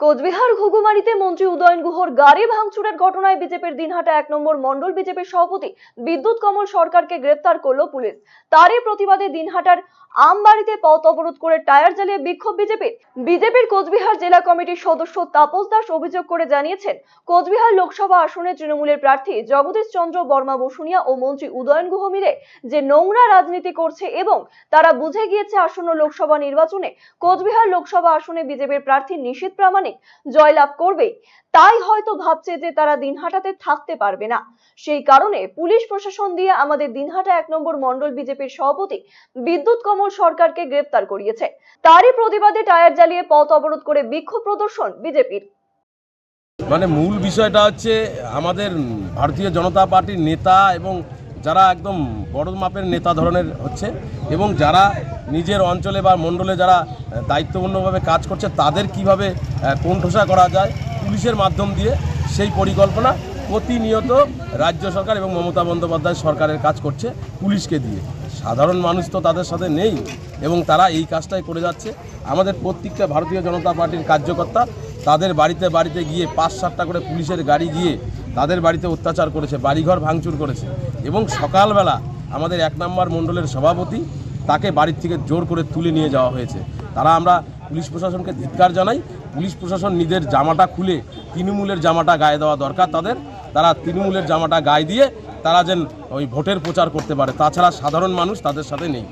কোচবিহার ঘুঘুমারিতে মন্ত্রী উদয়ন গুহর গাড়ি ভাঙচুরের ঘটনায় বিজেপির দিনহাটা এক নম্বর মন্ডল বিজেপির সভাপতি বিদ্যুৎ কমল সরকারকে গ্রেপ্তার করল পুলিশ। তারই প্রতিবাদে দিনহাটার আমবাড়িতে পথ অবরোধ করে টায়ার জ্বালিয়ে বিক্ষোভ বিজেপির। বিজেপির কোচবিহার জেলা কমিটির সদস্য তাপস দাস অভিযোগ করে জানিয়েছেন, কোচবিহার লোকসভা আসনে তৃণমূলের প্রার্থী জগদীশ চন্দ্র বর্মা বসুনিয়া ও মন্ত্রী উদয়ন গুহ মিলে যে নোংরা রাজনীতি করছে এবং তারা বুঝে গিয়েছে আসন্ন লোকসভা নির্বাচনে কোচবিহার লোকসভা আসনে বিজেপির প্রার্থী নিশীত প্রামাণিক জয়লাভ করবেই তাই হয়তো ভাবছে যে তারা দিনহাটাতে থাকতে পারবে না। সেই কারণে পুলিশ প্রশাসন দিয়ে আমাদের দিনহাটা এক নম্বর মন্ডল বিজেপির সভাপতি বিদ্যুৎ কমল সরকারকে গ্রেপ্তার করিয়েছে। তারই প্রতিবাদে টায়ার জ্বালিয়ে পথ অবরোধ করে বিক্ষোভ প্রদর্শন বিজেপির। মানে মূল বিষয়টা হচ্ছে আমাদের ভারতীয় জনতা পার্টির নেতা এবং যারা একদম বড় মাপের নেতা ধরনের হচ্ছে এবং যারা নিজের অঞ্চলে বা মণ্ডলে যারা দায়িত্বপূর্ণভাবে কাজ করছে তাদের কীভাবে আহ, করা যায় পুলিশের মাধ্যম দিয়ে সেই পরিকল্পনা প্রতিনিয়ত রাজ্য সরকার এবং মমতা বন্দ্যোপাধ্যায় সরকারের কাজ করছে পুলিশকে দিয়ে। সাধারণ মানুষ তো তাদের সাথে নেই এবং তারা এই কাজটাই করে যাচ্ছে। আমাদের প্রত্যেকটা ভারতীয় জনতা পার্টির কার্যকর্তা তাদের বাড়িতে বাড়িতে গিয়ে পাঁচ সাতটা করে পুলিশের গাড়ি গিয়ে তাদের বাড়িতে অত্যাচার করেছে, বাড়িঘর ভাঙচুর করেছে। এবং সকালবেলা আমাদের এক নম্বর মণ্ডলের সভাপতি তাকে বাড়ির থেকে জোর করে তুলে নিয়ে যাওয়া হয়েছে। তারা আমরা পুলিশ প্রশাসনকে ধিক্কার জানাই। পুলিশ প্রশাসন নিজের জামাটা খুলে তৃণমূলের জামাটা গায়ে দেওয়া দরকার তাদের। তারা তৃণমূলের জামাটা গায়ে দিয়ে তারা যেন ওই ভোটের প্রচার করতে পারে। তাছাড়া সাধারণ মানুষ তাদের সাথে নেই।